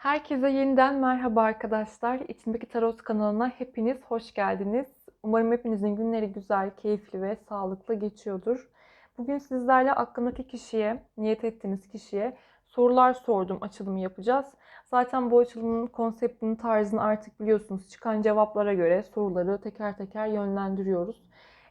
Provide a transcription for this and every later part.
Herkese yeniden merhaba arkadaşlar. İçimdeki Tarot kanalına hepiniz hoş geldiniz. Umarım hepinizin günleri güzel, keyifli ve sağlıklı geçiyordur. Bugün sizlerle aklındaki kişiye, niyet ettiğiniz kişiye sorular sordum açılımı yapacağız. Zaten bu açılımın konseptini, tarzını artık biliyorsunuz. Çıkan cevaplara göre soruları teker teker yönlendiriyoruz.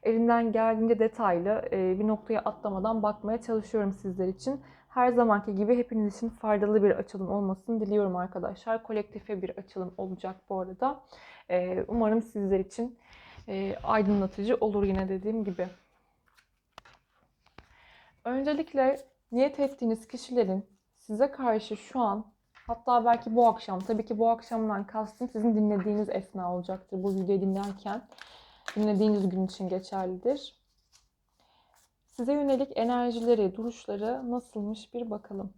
Elimden geldiğince detaylı bir noktaya atlamadan bakmaya çalışıyorum sizler için. Her zamanki gibi hepiniz için faydalı bir açılım olmasını diliyorum arkadaşlar. Kolektife bir açılım olacak bu arada. Ee, umarım sizler için e, aydınlatıcı olur yine dediğim gibi. Öncelikle niyet ettiğiniz kişilerin size karşı şu an hatta belki bu akşam tabii ki bu akşamdan kastım sizin dinlediğiniz esna olacaktır bu videoyu dinlerken. Dinlediğiniz gün için geçerlidir. Size yönelik enerjileri, duruşları nasılmış bir bakalım.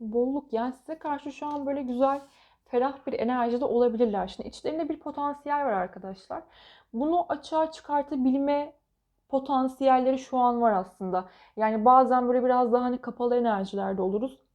Bolluk yani size karşı şu an böyle güzel, ferah bir enerjide olabilirler. Şimdi içlerinde bir potansiyel var arkadaşlar. Bunu açığa çıkartabilme potansiyelleri şu an var aslında. Yani bazen böyle biraz daha hani kapalı enerjilerde oluruz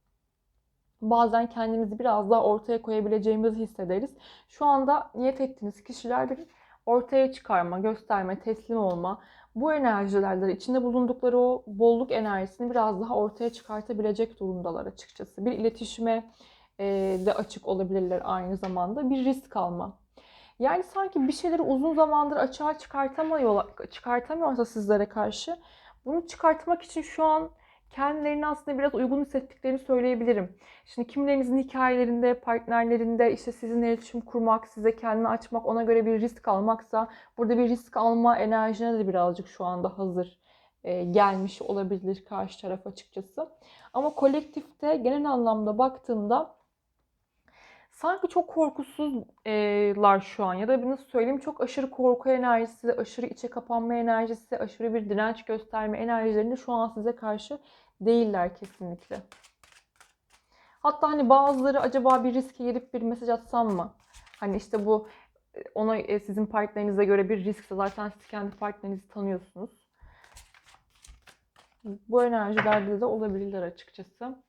bazen kendimizi biraz daha ortaya koyabileceğimizi hissederiz. Şu anda niyet ettiğiniz kişiler bir ortaya çıkarma, gösterme, teslim olma, bu enerjilerle içinde bulundukları o bolluk enerjisini biraz daha ortaya çıkartabilecek durumdalar açıkçası. Bir iletişime de açık olabilirler aynı zamanda. Bir risk alma. Yani sanki bir şeyleri uzun zamandır açığa çıkartamıyor, çıkartamıyorsa sizlere karşı bunu çıkartmak için şu an kendilerini aslında biraz uygun hissettiklerini söyleyebilirim. Şimdi kimilerinizin hikayelerinde, partnerlerinde işte sizinle iletişim kurmak, size kendini açmak, ona göre bir risk almaksa burada bir risk alma enerjine de birazcık şu anda hazır e, gelmiş olabilir karşı taraf açıkçası. Ama kolektifte genel anlamda baktığımda sanki çok korkusuzlar şu an ya da nasıl söyleyeyim çok aşırı korku enerjisi, aşırı içe kapanma enerjisi, aşırı bir direnç gösterme enerjilerinde şu an size karşı değiller kesinlikle. Hatta hani bazıları acaba bir riske girip bir mesaj atsam mı? Hani işte bu ona e, sizin partnerinize göre bir riskse zaten siz kendi partnerinizi tanıyorsunuz. Bu enerjilerde de olabilirler açıkçası.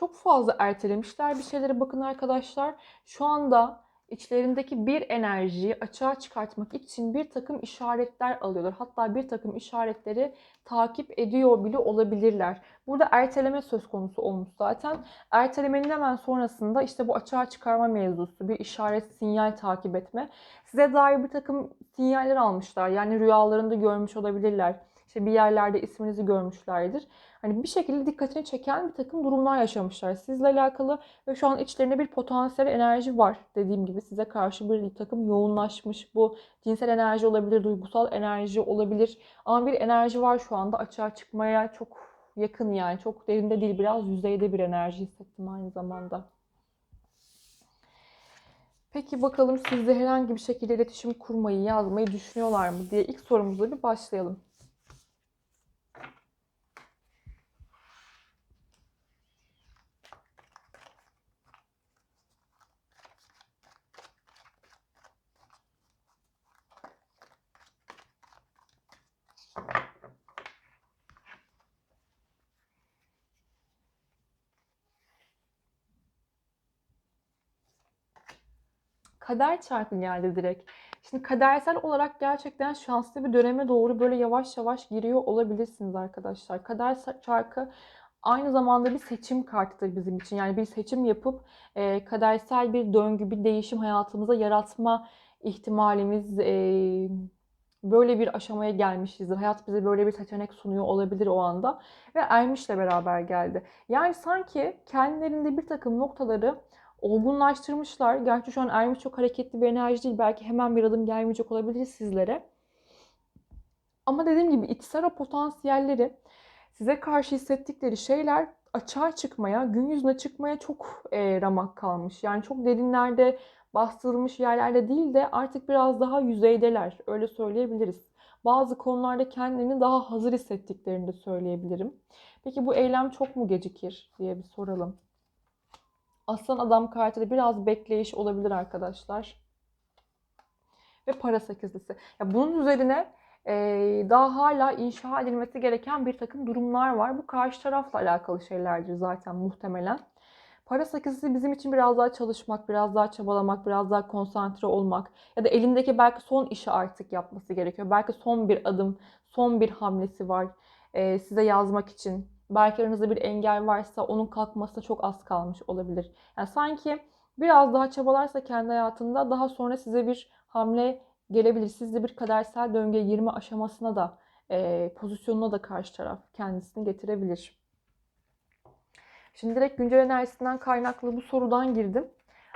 Çok fazla ertelemişler bir şeyleri bakın arkadaşlar. Şu anda içlerindeki bir enerjiyi açığa çıkartmak için bir takım işaretler alıyorlar. Hatta bir takım işaretleri takip ediyor bile olabilirler. Burada erteleme söz konusu olmuş zaten. Ertelemenin hemen sonrasında işte bu açığa çıkarma mevzusu, bir işaret, sinyal takip etme. Size dair bir takım sinyaller almışlar. Yani rüyalarında görmüş olabilirler işte bir yerlerde isminizi görmüşlerdir. Hani bir şekilde dikkatini çeken bir takım durumlar yaşamışlar sizle alakalı ve şu an içlerinde bir potansiyel enerji var. Dediğim gibi size karşı bir takım yoğunlaşmış bu cinsel enerji olabilir, duygusal enerji olabilir. Ama bir enerji var şu anda açığa çıkmaya çok yakın yani çok derinde değil biraz yüzeyde bir enerji hissettim aynı zamanda. Peki bakalım sizde herhangi bir şekilde iletişim kurmayı, yazmayı düşünüyorlar mı diye ilk sorumuzla bir başlayalım. Kader çarkı geldi direkt. Şimdi kadersel olarak gerçekten şanslı bir döneme doğru böyle yavaş yavaş giriyor olabilirsiniz arkadaşlar. Kader çarkı aynı zamanda bir seçim kartıdır bizim için. Yani bir seçim yapıp e, kadersel bir döngü, bir değişim hayatımıza yaratma ihtimalimiz e, böyle bir aşamaya gelmişizdir. Hayat bize böyle bir seçenek sunuyor olabilir o anda. Ve Ermiş'le beraber geldi. Yani sanki kendilerinde bir takım noktaları olgunlaştırmışlar. Gerçi şu an Ermiş çok hareketli bir enerji değil. Belki hemen bir adım gelmeyecek olabilir sizlere. Ama dediğim gibi o potansiyelleri size karşı hissettikleri şeyler açığa çıkmaya, gün yüzüne çıkmaya çok e, ramak kalmış. Yani çok derinlerde, bastırılmış yerlerde değil de artık biraz daha yüzeydeler. Öyle söyleyebiliriz. Bazı konularda kendilerini daha hazır hissettiklerini de söyleyebilirim. Peki bu eylem çok mu gecikir diye bir soralım. Aslan adam kartı biraz bekleyiş olabilir arkadaşlar. ve para sekizlisi. Ya bunun üzerine e, daha hala inşa edilmesi gereken bir takım durumlar var. Bu karşı tarafla alakalı şeylerdir zaten muhtemelen. Para sekizlisi bizim için biraz daha çalışmak, biraz daha çabalamak, biraz daha konsantre olmak ya da elindeki belki son işi artık yapması gerekiyor. Belki son bir adım, son bir hamlesi var e, size yazmak için. Belki aranızda bir engel varsa onun kalkmasına çok az kalmış olabilir. Yani sanki biraz daha çabalarsa kendi hayatında daha sonra size bir hamle gelebilir. Siz de bir kadersel döngüye girme aşamasına da e, pozisyonuna da karşı taraf kendisini getirebilir. Şimdi direkt güncel enerjisinden kaynaklı bu sorudan girdim.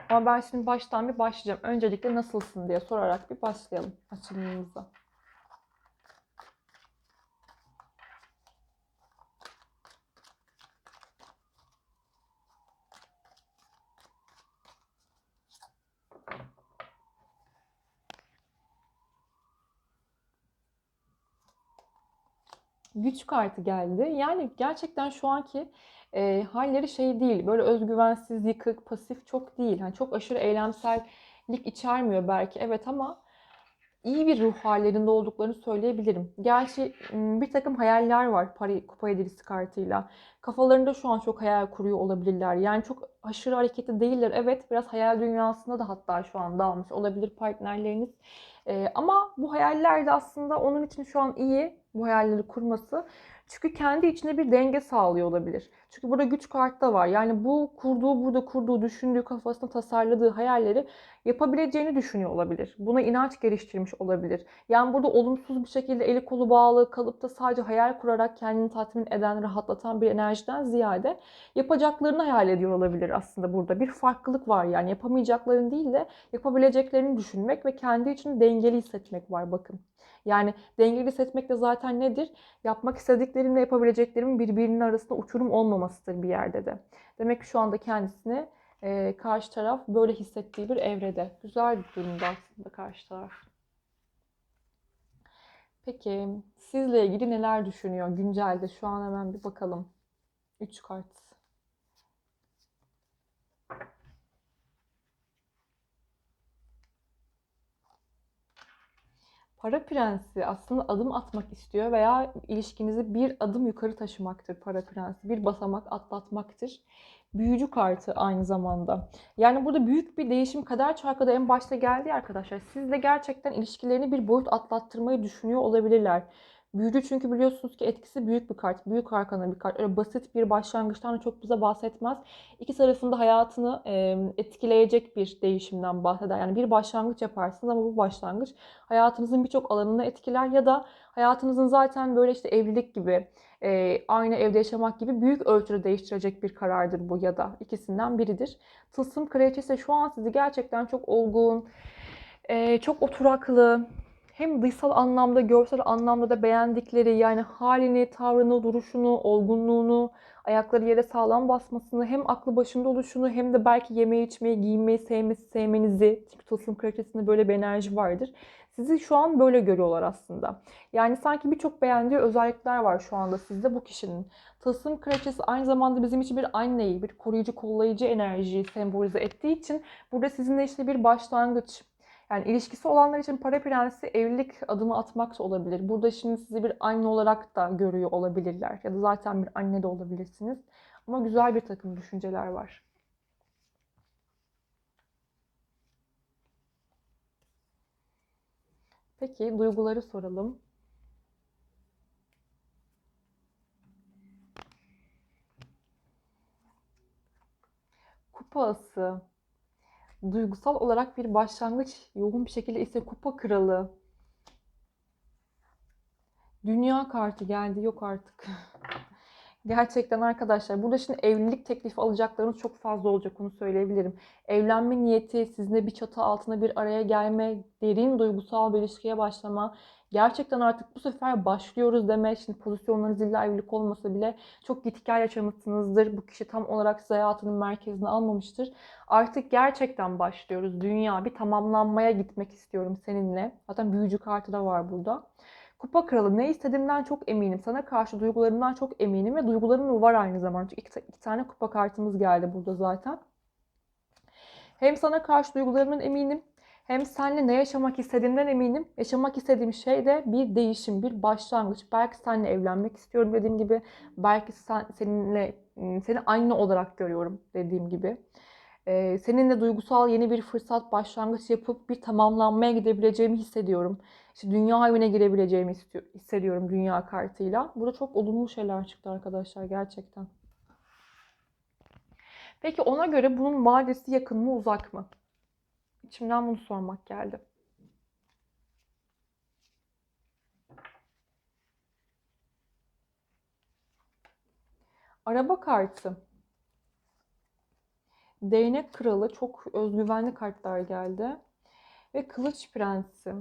Ama ben şimdi baştan bir başlayacağım. Öncelikle nasılsın diye sorarak bir başlayalım açılımımıza. Güç kartı geldi. Yani gerçekten şu anki e, halleri şey değil. Böyle özgüvensiz, yıkık, pasif çok değil. Yani çok aşırı eylemsellik içermiyor belki. Evet ama iyi bir ruh hallerinde olduklarını söyleyebilirim. Gerçi bir takım hayaller var para, kupa yedilisi kartıyla. Kafalarında şu an çok hayal kuruyor olabilirler. Yani çok aşırı hareketli değiller. Evet biraz hayal dünyasında da hatta şu an dalmış olabilir partnerleriniz. Ee, ama bu hayaller de aslında onun için şu an iyi bu hayalleri kurması. Çünkü kendi içinde bir denge sağlıyor olabilir. Çünkü burada güç kartı da var. Yani bu kurduğu, burada kurduğu, düşündüğü, kafasında tasarladığı hayalleri yapabileceğini düşünüyor olabilir. Buna inanç geliştirmiş olabilir. Yani burada olumsuz bir şekilde eli kolu bağlı kalıp da sadece hayal kurarak kendini tatmin eden, rahatlatan bir enerjiden ziyade yapacaklarını hayal ediyor olabilir aslında burada. Bir farklılık var yani yapamayacaklarını değil de yapabileceklerini düşünmek ve kendi için dengeli hissetmek var bakın. Yani dengeli hissetmek de zaten nedir? Yapmak istediklerimle yapabileceklerimin birbirinin arasında uçurum olmamasıdır bir yerde de. Demek ki şu anda kendisini e, karşı taraf böyle hissettiği bir evrede. Güzel bir durumda aslında karşı taraf. Peki sizle ilgili neler düşünüyor güncelde? Şu an hemen bir bakalım. 3 kart. Para prensi aslında adım atmak istiyor veya ilişkinizi bir adım yukarı taşımaktır para prensi. Bir basamak atlatmaktır. Büyücü kartı aynı zamanda. Yani burada büyük bir değişim kader çarkı da en başta geldi arkadaşlar. Siz de gerçekten ilişkilerini bir boyut atlattırmayı düşünüyor olabilirler. Büyücü çünkü biliyorsunuz ki etkisi büyük bir kart. Büyük arkana bir kart. Öyle basit bir başlangıçtan çok bize bahsetmez. İki tarafında hayatını e, etkileyecek bir değişimden bahseder. Yani bir başlangıç yaparsınız ama bu başlangıç hayatınızın birçok alanını etkiler ya da hayatınızın zaten böyle işte evlilik gibi, e, aynı evde yaşamak gibi büyük ölçüde değiştirecek bir karardır bu ya da ikisinden biridir. Tılsım kraliçesi şu an sizi gerçekten çok olgun, e, çok oturaklı, hem dışsal anlamda, görsel anlamda da beğendikleri yani halini, tavrını, duruşunu, olgunluğunu, ayakları yere sağlam basmasını, hem aklı başında oluşunu hem de belki yemeği, içmeyi, giyinmeyi, sevmesi, sevmenizi. Çünkü tılsım kraliçesinde böyle bir enerji vardır. Sizi şu an böyle görüyorlar aslında. Yani sanki birçok beğendiği özellikler var şu anda sizde bu kişinin. Tılsım kraliçesi aynı zamanda bizim için bir anneyi, bir koruyucu, kollayıcı enerjiyi sembolize ettiği için burada sizinle işte bir başlangıç, yani ilişkisi olanlar için para prensi evlilik adımı atmak da olabilir. Burada şimdi sizi bir anne olarak da görüyor olabilirler. Ya da zaten bir anne de olabilirsiniz. Ama güzel bir takım düşünceler var. Peki duyguları soralım. Kupası duygusal olarak bir başlangıç yoğun bir şekilde ise kupa kralı. Dünya kartı geldi yok artık. Gerçekten arkadaşlar burada şimdi evlilik teklifi alacaklarınız çok fazla olacak onu söyleyebilirim. Evlenme niyeti, sizinle bir çatı altına bir araya gelme, derin duygusal bir ilişkiye başlama, gerçekten artık bu sefer başlıyoruz deme. Şimdi pozisyonlarınız illa evlilik olmasa bile çok git gel yaşamışsınızdır. Bu kişi tam olarak size hayatının merkezine almamıştır. Artık gerçekten başlıyoruz. Dünya bir tamamlanmaya gitmek istiyorum seninle. Zaten büyücü kartı da var burada. Kupa kralı ne istediğimden çok eminim. Sana karşı duygularımdan çok eminim ve duygularım var aynı zamanda. Çünkü iki, iki tane kupa kartımız geldi burada zaten. Hem sana karşı duygularımdan eminim Hem seninle ne yaşamak istediğimden eminim. Yaşamak istediğim şey de bir değişim, bir başlangıç. Belki seninle evlenmek istiyorum dediğim gibi. Belki sen, seninle seni anne olarak görüyorum dediğim gibi. Ee, seninle duygusal yeni bir fırsat başlangıç yapıp bir tamamlanmaya gidebileceğimi hissediyorum. İşte dünya evine girebileceğimi hissediyorum dünya kartıyla. Burada çok olumlu şeyler çıktı arkadaşlar gerçekten. Peki ona göre bunun vadesi yakın mı uzak mı? İçimden bunu sormak geldi. Araba kartı. Değnek kralı çok özgüvenli kartlar geldi. Ve kılıç prensi.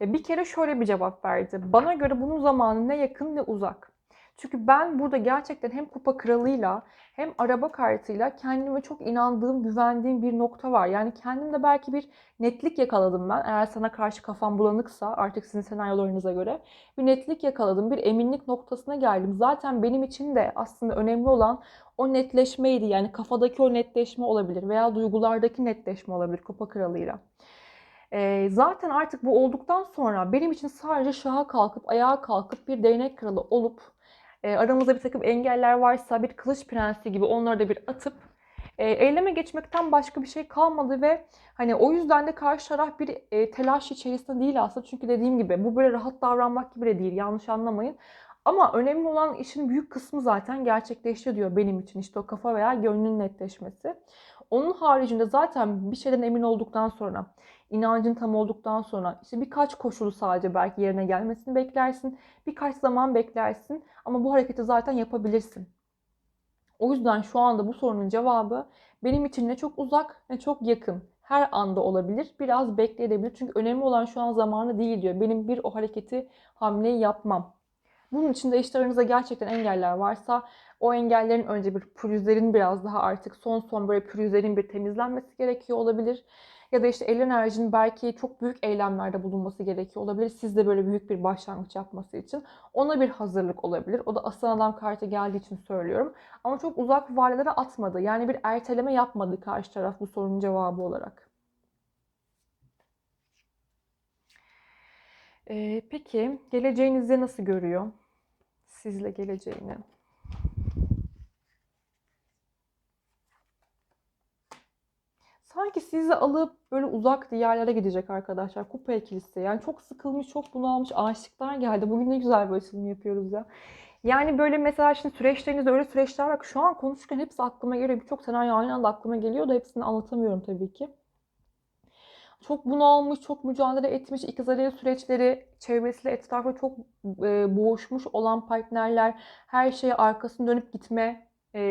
Ya bir kere şöyle bir cevap verdi. Bana göre bunun zamanı ne yakın ne uzak. Çünkü ben burada gerçekten hem kupa kralıyla hem araba kartıyla kendime çok inandığım, güvendiğim bir nokta var. Yani kendimde belki bir netlik yakaladım ben. Eğer sana karşı kafam bulanıksa artık sizin senaryolarınıza göre bir netlik yakaladım. Bir eminlik noktasına geldim. Zaten benim için de aslında önemli olan o netleşmeydi. Yani kafadaki o netleşme olabilir veya duygulardaki netleşme olabilir kupa kralıyla. E, zaten artık bu olduktan sonra benim için sadece şaha kalkıp ayağa kalkıp bir değnek kralı olup e, aramızda bir takım engeller varsa bir kılıç prensi gibi onları da bir atıp e, eyleme geçmekten başka bir şey kalmadı ve hani o yüzden de karşı taraf bir e, telaş içerisinde değil aslında. Çünkü dediğim gibi bu böyle rahat davranmak gibi de değil yanlış anlamayın. Ama önemli olan işin büyük kısmı zaten gerçekleşiyor diyor benim için işte o kafa veya gönlün netleşmesi. Onun haricinde zaten bir şeyden emin olduktan sonra, inancın tam olduktan sonra işte birkaç koşulu sadece belki yerine gelmesini beklersin. Birkaç zaman beklersin ama bu hareketi zaten yapabilirsin. O yüzden şu anda bu sorunun cevabı benim için ne çok uzak ne çok yakın. Her anda olabilir. Biraz bekleyebilir. Çünkü önemli olan şu an zamanı değil diyor. Benim bir o hareketi, hamleyi yapmam. Bunun için de işte aranızda gerçekten engeller varsa o engellerin önce bir pürüzlerin biraz daha artık son son böyle pürüzlerin bir temizlenmesi gerekiyor olabilir. Ya da işte el enerjinin belki çok büyük eylemlerde bulunması gerekiyor olabilir. Siz de böyle büyük bir başlangıç yapması için. Ona bir hazırlık olabilir. O da aslan adam kartı geldiği için söylüyorum. Ama çok uzak vadelere atmadı. Yani bir erteleme yapmadı karşı taraf bu sorunun cevabı olarak. Ee, peki geleceğinizi nasıl görüyor? Sizle geleceğini. Sanki sizi alıp böyle uzak diyarlara gidecek arkadaşlar. Kupa ikilisi. Yani çok sıkılmış, çok bunalmış aşıklar geldi. Bugün ne güzel bir açılım yapıyoruz ya. Yani böyle mesela şimdi süreçlerinizde öyle süreçler var şu an konuşurken hepsi aklıma geliyor. Birçok senaryo aynı anda aklıma geliyor da hepsini anlatamıyorum tabii ki. Çok bunalmış, çok mücadele etmiş, ikizareli süreçleri, çevresiyle etrafı çok boğuşmuş olan partnerler, her şeye arkasını dönüp gitme e,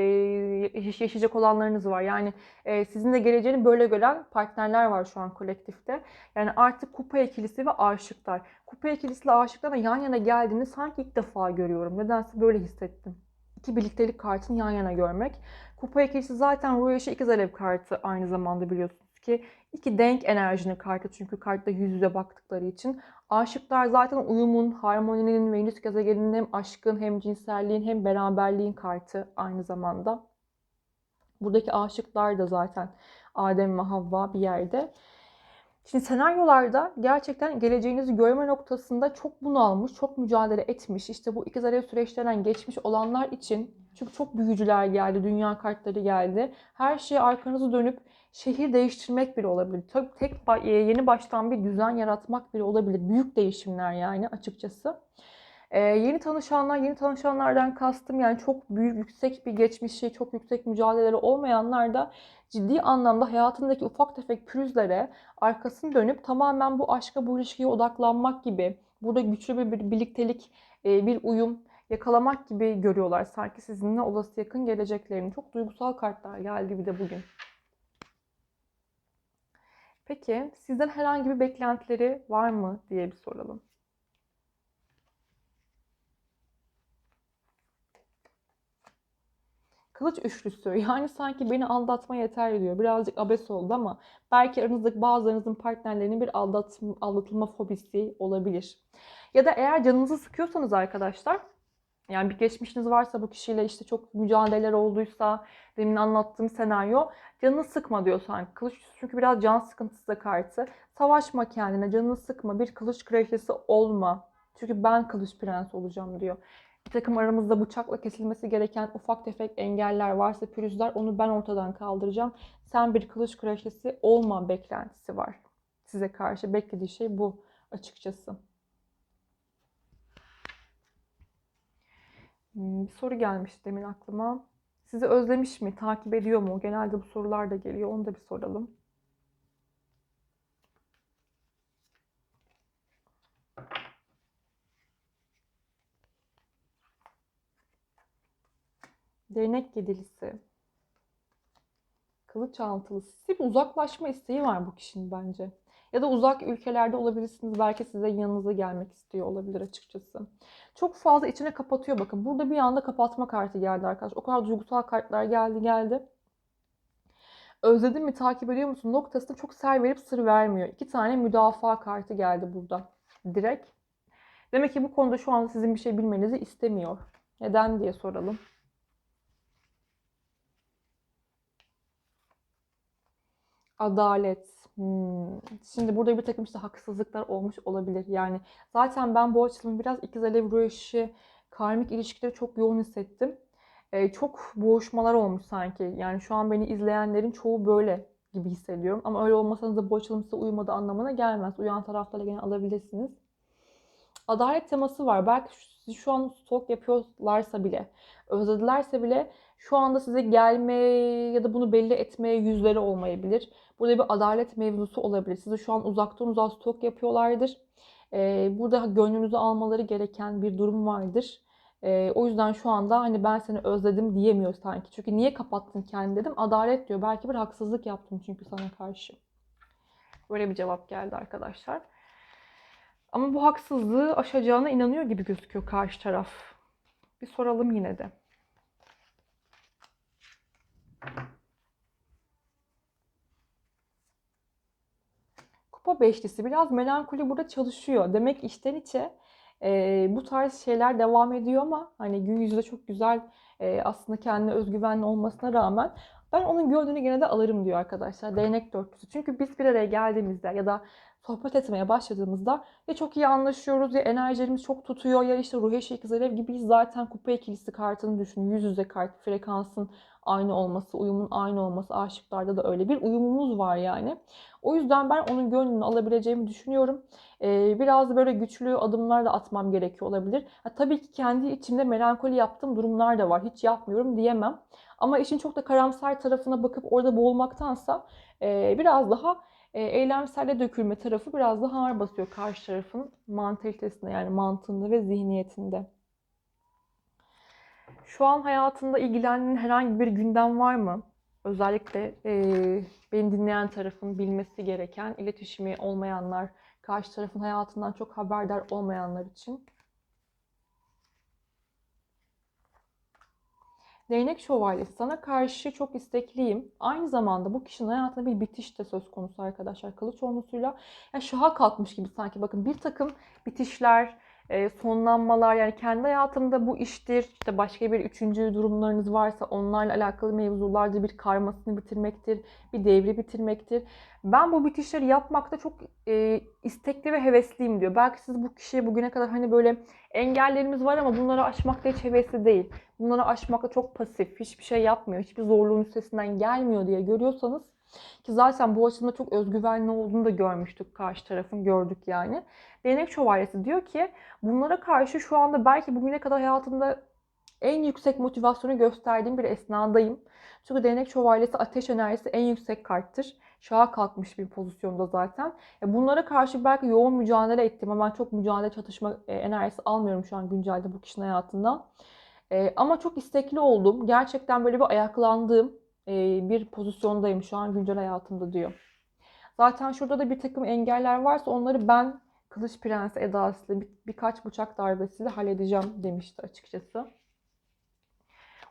yaşayacak olanlarınız var. Yani e, sizin de geleceğini böyle gören partnerler var şu an kolektifte. Yani artık kupa ikilisi ve aşıklar. Kupa ikilisiyle aşıklar da yan yana geldiğini sanki ilk defa görüyorum. Nedense böyle hissettim. İki birliktelik kartını yan yana görmek. Kupa ikilisi zaten ruh yaşı ikiz alev kartı aynı zamanda biliyorsunuz ki iki denk enerjinin kartı çünkü kartta yüz yüze baktıkları için. Aşıklar zaten uyumun, harmoninin, Venüs gezegeninin hem aşkın hem cinselliğin hem beraberliğin kartı aynı zamanda. Buradaki aşıklar da zaten Adem ve Havva bir yerde. Şimdi senaryolarda gerçekten geleceğinizi görme noktasında çok bunalmış, çok mücadele etmiş. İşte bu ikiz alev süreçlerinden geçmiş olanlar için çünkü çok büyücüler geldi, dünya kartları geldi. Her şeye arkanızı dönüp şehir değiştirmek bile olabilir. Tek, tek yeni baştan bir düzen yaratmak bile olabilir. Büyük değişimler yani açıkçası. Ee, yeni tanışanlar, yeni tanışanlardan kastım yani çok büyük, yüksek bir geçmişi, çok yüksek mücadeleleri olmayanlar da ciddi anlamda hayatındaki ufak tefek pürüzlere arkasını dönüp tamamen bu aşka, bu ilişkiye odaklanmak gibi, burada güçlü bir birliktelik, e, bir uyum yakalamak gibi görüyorlar. Sanki sizinle olası yakın geleceklerini. Çok duygusal kartlar geldi bir de bugün. Peki sizden herhangi bir beklentileri var mı diye bir soralım. Kılıç üçlüsü yani sanki beni aldatma yeter diyor. Birazcık abes oldu ama belki aranızdaki bazılarınızın partnerlerinin bir aldatma, aldatılma fobisi olabilir. Ya da eğer canınızı sıkıyorsanız arkadaşlar Yani bir geçmişiniz varsa bu kişiyle işte çok mücadeleler olduysa demin anlattığım senaryo canını sıkma diyor sanki. Kılıç çünkü biraz can sıkıntısı da kartı. Savaşma kendine canını sıkma bir kılıç kraliçesi olma. Çünkü ben kılıç prens olacağım diyor. Bir takım aramızda bıçakla kesilmesi gereken ufak tefek engeller varsa pürüzler onu ben ortadan kaldıracağım. Sen bir kılıç kraliçesi olma beklentisi var. Size karşı beklediği şey bu açıkçası. Bir soru gelmiş demin aklıma. Sizi özlemiş mi? Takip ediyor mu? Genelde bu sorular da geliyor. Onu da bir soralım. Değnek yedilisi. Kılıç altılısı. Bir uzaklaşma isteği var bu kişinin bence. Ya da uzak ülkelerde olabilirsiniz. Belki size yanınıza gelmek istiyor olabilir açıkçası. Çok fazla içine kapatıyor bakın. Burada bir anda kapatma kartı geldi arkadaşlar. O kadar duygusal kartlar geldi geldi. Özledin mi takip ediyor musun noktasında çok ser verip sır vermiyor. İki tane müdafaa kartı geldi burada. Direkt. Demek ki bu konuda şu an sizin bir şey bilmenizi istemiyor. Neden diye soralım. Adalet. Hmm. Şimdi burada bir takım işte haksızlıklar olmuş olabilir. Yani zaten ben bu açılımı biraz ikiz alev ruh karmik ilişkileri çok yoğun hissettim. Ee, çok boğuşmalar olmuş sanki. Yani şu an beni izleyenlerin çoğu böyle gibi hissediyorum. Ama öyle olmasanız da bu açılım size uymadığı anlamına gelmez. Uyan taraflara gene alabilirsiniz. Adalet teması var. Belki sizi şu an stalk yapıyorlarsa bile, özledilerse bile şu anda size gelme ya da bunu belli etmeye yüzleri olmayabilir. Burada bir adalet mevzusu olabilir. Sizi şu an uzaktan uzağa stok yapıyorlardır. Ee, burada gönlünüzü almaları gereken bir durum vardır. Ee, o yüzden şu anda hani ben seni özledim diyemiyor sanki. Çünkü niye kapattın kendini dedim. Adalet diyor. Belki bir haksızlık yaptım çünkü sana karşı. Böyle bir cevap geldi arkadaşlar. Ama bu haksızlığı aşacağına inanıyor gibi gözüküyor karşı taraf. Bir soralım yine de. Kupa beşlisi biraz melankoli burada çalışıyor. Demek içten içe e, bu tarz şeyler devam ediyor ama hani gün yüzünde çok güzel e, aslında kendine özgüvenli olmasına rağmen ben onun gördüğünü gene de alırım diyor arkadaşlar. Değnek dörtlüsü. Çünkü biz bir araya geldiğimizde ya da sohbet etmeye başladığımızda ya çok iyi anlaşıyoruz ya enerjilerimiz çok tutuyor ya işte ruh eşi alev gibiyiz. Zaten kupa ikilisi kartını düşünün. Yüz yüze kart frekansın aynı olması, uyumun aynı olması. Aşıklarda da öyle bir uyumumuz var yani. O yüzden ben onun gönlünü alabileceğimi düşünüyorum. Ee, biraz böyle güçlü adımlar da atmam gerekiyor olabilir. Ha, tabii ki kendi içimde melankoli yaptığım durumlar da var. Hiç yapmıyorum diyemem. Ama işin çok da karamsar tarafına bakıp orada boğulmaktansa e, biraz daha e, eylemselde dökülme tarafı biraz daha ağır basıyor karşı tarafın mantalitesinde yani mantığında ve zihniyetinde. Şu an hayatında ilgilendiğin herhangi bir gündem var mı? Özellikle e, beni dinleyen tarafın bilmesi gereken, iletişimi olmayanlar, karşı tarafın hayatından çok haberdar olmayanlar için. Değnek şövalyesi sana karşı çok istekliyim. Aynı zamanda bu kişinin hayatında bir bitiş de söz konusu arkadaşlar. Kılıç olmasıyla yani şaha kalkmış gibi sanki bakın bir takım bitişler, sonlanmalar yani kendi hayatımda bu iştir. İşte başka bir üçüncü durumlarınız varsa onlarla alakalı mevzularda bir karmasını bitirmektir, bir devri bitirmektir. Ben bu bitişleri yapmakta çok e, istekli ve hevesliyim diyor. Belki siz bu kişiye bugüne kadar hani böyle engellerimiz var ama bunları aşmakta hiç hevesli değil. Bunları aşmakta çok pasif, hiçbir şey yapmıyor, hiçbir zorluğun üstesinden gelmiyor diye görüyorsanız ki zaten bu açıdan çok özgüvenli olduğunu da görmüştük karşı tarafın gördük yani. Değnek şövalyesi diyor ki bunlara karşı şu anda belki bugüne kadar hayatımda en yüksek motivasyonu gösterdiğim bir esnadayım. Çünkü değnek şövalyesi ateş enerjisi en yüksek karttır. Şaha kalkmış bir pozisyonda zaten. Bunlara karşı belki yoğun mücadele ettim ama ben çok mücadele çatışma e, enerjisi almıyorum şu an güncelde bu kişinin hayatından. E, ama çok istekli oldum. Gerçekten böyle bir ayaklandığım e, bir pozisyondayım şu an güncel hayatımda diyor. Zaten şurada da bir takım engeller varsa onları ben Kılıç Prensi edasıyla bir, birkaç bıçak darbesiyle halledeceğim demişti açıkçası.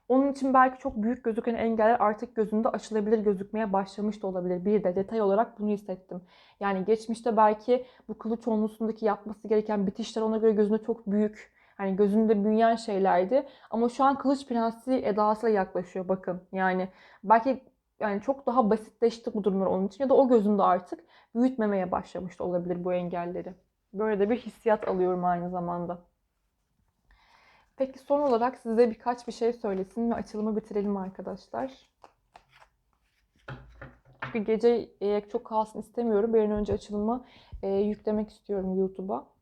Onun için belki çok büyük gözüken engeller artık gözünde aşılabilir gözükmeye başlamış da olabilir. Bir de detay olarak bunu hissettim. Yani geçmişte belki bu kılıç onlusundaki yapması gereken bitişler ona göre gözünde çok büyük, hani gözünde büyüyen şeylerdi. Ama şu an Kılıç Prensi edasıyla yaklaşıyor bakın. Yani belki yani çok daha basitleşti bu durumlar onun için ya da o gözünde artık büyütmemeye başlamış da olabilir bu engelleri. Böyle de bir hissiyat alıyorum aynı zamanda. Peki son olarak size birkaç bir şey söylesin ve açılımı bitirelim arkadaşlar. Çünkü gece çok kalsın istemiyorum. Bir an önce açılımı yüklemek istiyorum YouTube'a.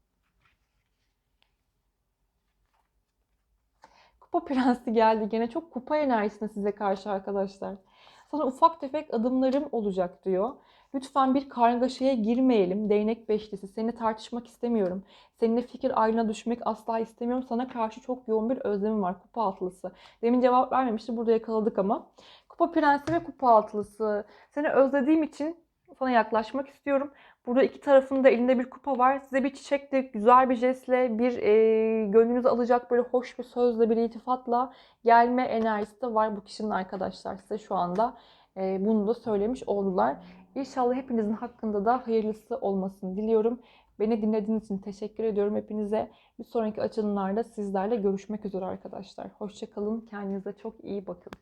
Kupa Prensi geldi. Gene çok kupa enerjisine size karşı arkadaşlar. Sana ufak tefek adımlarım olacak diyor. Lütfen bir kargaşaya girmeyelim. Değnek beşlisi. Seninle tartışmak istemiyorum. Seninle fikir ayrına düşmek asla istemiyorum. Sana karşı çok yoğun bir özlemim var. Kupa altılısı. Demin cevap vermemişti. Burada yakaladık ama. Kupa prensi ve kupa altılısı. Seni özlediğim için sana yaklaşmak istiyorum. Burada iki tarafında elinde bir kupa var. Size bir çiçekle, güzel bir jestle, bir e, gönlünüzü alacak böyle hoş bir sözle, bir iltifatla gelme enerjisi de var bu kişinin arkadaşlar. Size şu anda e, bunu da söylemiş oldular. İnşallah hepinizin hakkında da hayırlısı olmasını diliyorum. Beni dinlediğiniz için teşekkür ediyorum hepinize. Bir sonraki açılımlarda sizlerle görüşmek üzere arkadaşlar. Hoşçakalın. Kendinize çok iyi bakın.